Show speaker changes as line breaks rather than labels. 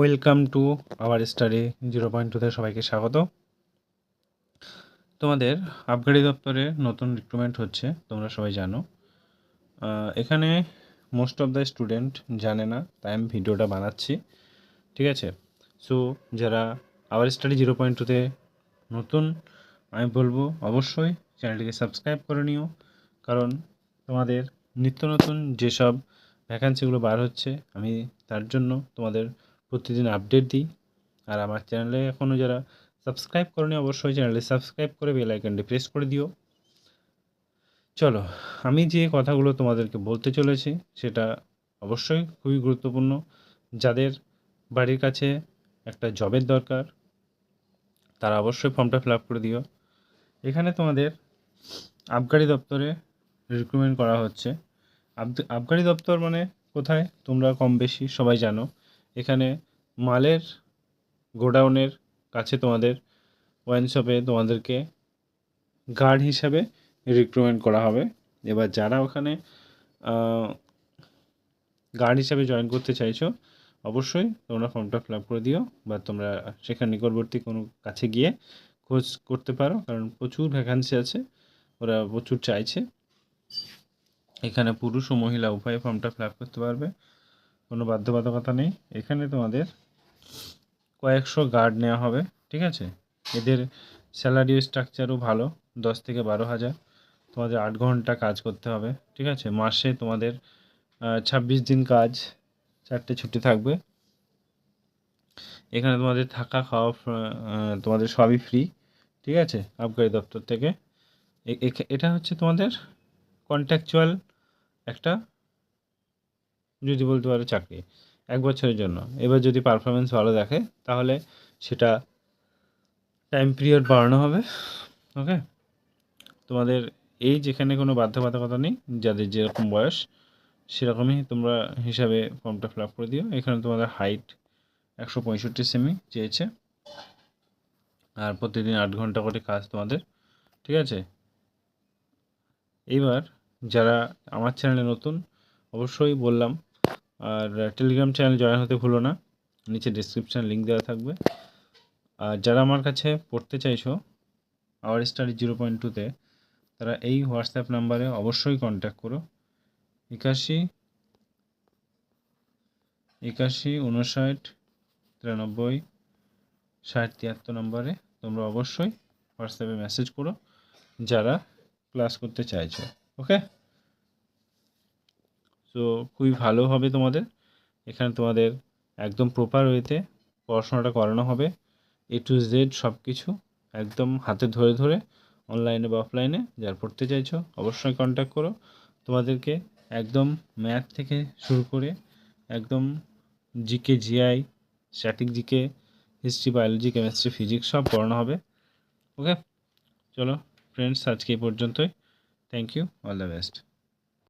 Welcome to our study zero point টুতে সবাইকে স্বাগত। তোমাদের আবগারি দপ্তরে নতুন রিক্রুটমেন্ট হচ্ছে, তোমরা সবাই জানো। এখানে মোস্ট অফ দ্য স্টুডেন্ট জানে না, তাই আমি ভিডিওটা বানাচ্ছি, ঠিক আছে? সো যারা আওয়ার স্টাডি জিরো পয়েন্ট টুতে নতুন, আমি বলব অবশ্যই চ্যানেলটিকে সাবস্ক্রাইব করে নিও, কারণ তোমাদের নিত্য নতুন যেসব ভ্যাকান্সিগুলো বার হচ্ছে, আমি তার জন্য তোমাদের প্রতিদিন আপডেট দিই। আর আমার চ্যানেলে এখনও যারা সাবস্ক্রাইব করনি, অবশ্যই চ্যানেলে সাবস্ক্রাইব করে বেল আইকনটি প্রেস করে দিও। চলো, আমি যে কথাগুলো তোমাদেরকে বলতে চলেছি, সেটা অবশ্যই খুবই গুরুত্বপূর্ণ। যাদের বাড়ির কাছে একটা জবের দরকার, তারা অবশ্যই ফর্মটা ফিল আপ করে দিও। এখানে তোমাদের আবগারি দপ্তরে রিক্রুটমেন্ট করা হচ্ছে। আব- আবগারি দপ্তর মানে কোথায়? তোমরা কম বেশি সবাই জানো। এখানে মালের গোডাউনের কাছে তোমাদের ওয়াইন শপে তোমাদেরকে গার্ড হিসাবে রিক্রুটমেন্ট করা হবে। এবার যারা ওখানে গার্ড হিসাবে জয়েন করতে চাইছো, অবশ্যই তোমরা ফর্মটা ফিল আপ করে দিও বা তোমরা সেখানে নিকটবর্তী কোনো কাছে গিয়ে খোঁজ করতে পারো, কারণ প্রচুর ভ্যাকান্সি আছে, ওরা প্রচুর চাইছে। এখানে পুরুষ ও মহিলা উভয় ফর্মটা ফিল আপ করতে পারবে। কোনো বাধ্যবাধকতা নেই। এখানে তোমাদের কয়েকশো গার্ড নেওয়া হবে, ঠিক আছে? এদের স্যালারি স্ট্রাকচারও ভালো, দশ থেকে বারো হাজার। তোমাদের আট ঘণ্টা কাজ করতে হবে, ঠিক আছে? মাসে তোমাদের ছাব্বিশ দিন কাজ, চারটে ছুটি থাকবে। এখানে তোমাদের থাকা, খাওয়া তোমাদের সবই ফ্রি ঠিক আছে? আবগারি দপ্তর থেকে। এটা হচ্ছে তোমাদের কন্ট্যাকচুয়াল একটা যদি বলতে পারো চাকরি, এক বছরের জন্য। এবার যদি পারফরমেন্স ভালো দেখে, তাহলে সেটা টাইম পিরিয়ড বাড়ানো হবে ওকে তোমাদের এই যেখানে কোনো বাধ্যবাধকতা নেই, যাদের যেরকম বয়স, সেরকমই তোমরা হিসাবে ফর্মটা ফিল আপ করে দিও। এখানে তোমাদের হাইট একশো পঁয়ষট্টি সেমি চেয়েছে। আর প্রতিদিন আট ঘণ্টা করে কাজ তোমাদের, ঠিক আছে? এইবার যারা আমার চ্যানেলে নতুন, অবশ্যই বললাম আর টেলিগ্রাম চ্যানেল জয়েন হতে ভুলো না। নিচে ডিসক্রিপশান লিঙ্ক দেওয়া থাকবে। আর, যারা আমার কাছে পড়তে চাইছো আওয়ার স্টাডি জিরো পয়েন্ট টুতে তারা এই হোয়াটসঅ্যাপ নাম্বারে অবশ্যই কন্ট্যাক্ট করো। একাশি একাশি, উনষাট, তিরানব্বই, ষাট, তিয়াত্তর নম্বরে তোমরা অবশ্যই হোয়াটসঅ্যাপে মেসেজ করো, যারা ক্লাস করতে চাইছো। ওকে তো খুবই ভালো হবে তোমাদের। এখানে তোমাদের একদম প্রপার ওয়েতে পড়াশোনাটা করানো হবে। এ টু জেড সব কিছু একদম হাতে ধরে ধরে অনলাইনে বা অফলাইনে যারা পড়তে চাইছো অবশ্যই কন্ট্যাক্ট করো। তোমাদেরকে একদম ম্যাথ থেকে শুরু করে একদম GK GI static GK history biology chemistry physics সব পড়ানো হবে। ওকে চলো ফ্রেন্ডস আজকে এই পর্যন্তই। Thank you all the best